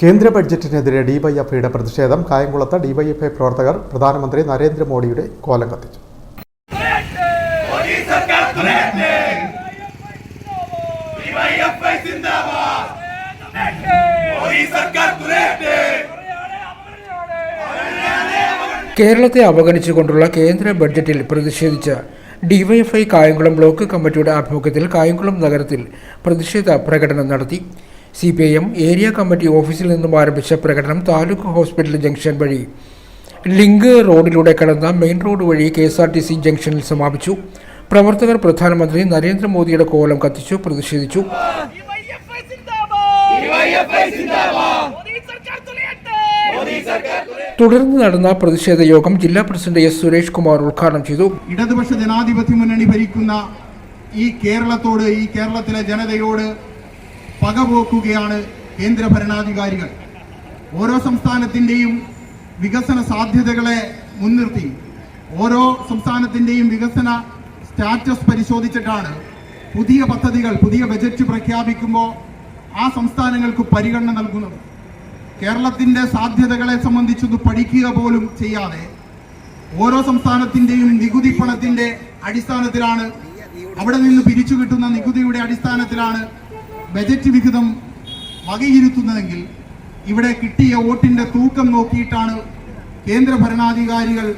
കേന്ദ്ര ബഡ്ജറ്റിനെതിരെ ഡിവൈഎഫ്ഐയുടെ പ്രതിഷേധം കായംകുളത്ത് ഡിവൈഎഫ്ഐ പ്രവർത്തകർ പ്രധാനമന്ത്രി നരേന്ദ്രമോദിയുടെ കോലം കത്തിച്ചു. കേരളത്തെ അവഗണിച്ചുകൊണ്ടുള്ള കേന്ദ്ര ബഡ്ജറ്റിൽ പ്രതിഷേധിച്ച ഡിവൈഎഫ്ഐ കായംകുളം ബ്ലോക്ക് കമ്മിറ്റിയുടെ ആഭിമുഖ്യത്തിൽ കായംകുളം നഗരത്തിൽ പ്രതിഷേധ പ്രകടനം നടത്തി. C P I M area committee ഓഫീസിൽ നിന്നും ആരംഭിച്ച പ്രകടനം താലൂക്ക് ഹോസ്പിറ്റൽ ജംഗ്ഷൻ വഴി. ലിങ്ക് റോഡിലൂടെ കടന്ന മെയിൻ റോഡ് വഴി K S R T C ജംഗ്ഷനിൽ സമാപിച്ചു. പ്രവർത്തകർ പ്രധാനമന്ത്രി നരേന്ദ്രമോദിയുടെ കോലം കത്തിച്ചു പ്രതിഷേധിച്ചു. തുടർന്ന് നടന്ന പ്രതിഷേധ യോഗം ജില്ലാ പ്രസിഡന്റ് എസ് സുരേഷ് കുമാർ ഉദ്ഘാടനം ചെയ്തു. ഇടതുപക്ഷ ജനാധിപത്യ മുന്നണി ഭരിക്കുന്ന ഈ കേരളത്തോട് ഈ കേരളത്തിലെ ജനതയോട് പകപോക്കുകയാണ് കേന്ദ്ര ഭരണാധികാരികൾ. ഓരോ സംസ്ഥാനത്തിന്റെയും വികസന സാധ്യതകളെ മുൻനിർത്തി. ഓരോ സംസ്ഥാനത്തിന്റെയും വികസന സ്റ്റാറ്റസ് പരിശോധിച്ചിട്ടാണ് പുതിയ പദ്ധതികൾ പുതിയ ബജറ്റ് പ്രഖ്യാപിക്കുമ്പോൾ ആ സംസ്ഥാനങ്ങൾക്ക് പരിഗണന നൽകുന്നത്. കേരളത്തിന്റെ സാധ്യതകളെ സംബന്ധിച്ചൊന്ന് പഠിക്കുക പോലും ചെയ്യാതെ ഓരോ സംസ്ഥാനത്തിന്റെയും നികുതി പണത്തിന്റെ അടിസ്ഥാനത്തിലാണ് അവിടെ നിന്ന് പിരിച്ചു കിട്ടുന്ന നികുതിയുടെ അടിസ്ഥാനത്തിലാണ് ബജറ്റ് വിഹിതം വകയിരുത്തുന്നതെങ്കിൽ ഇവിടെ കിട്ടിയ വോട്ടിന്റെ തൂക്കം നോക്കിയിട്ടാണ് കേന്ദ്ര ഭരണാധികാരികൾ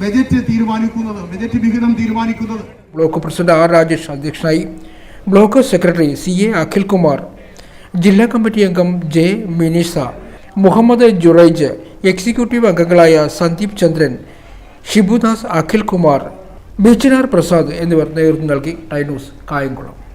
ബജറ്റ് തീരുമാനിക്കുന്നത് ബജറ്റ് വിഹിതം തീരുമാനിക്കുന്നത്. ബ്ലോക്ക് പ്രസിഡന്റ് ആർ രാജേഷ് അധ്യക്ഷനായി. Block secretary C A Akhilkumar. ജില്ലാ കമ്മിറ്റി അംഗം ജെ മിനിസ. മുഹമ്മദ് ജുറൈജ്. എക്സിക്യൂട്ടീവ് അംഗങ്ങളായ സന്ദീപ് ചന്ദ്രൻ ഷിബുദാസ് അഖിൽകുമാർ ബിച്ചനാർ പ്രസാദ് എന്നിവർ നേതൃത്വം നൽകി. ടൈനൂസ് കായംകുളം.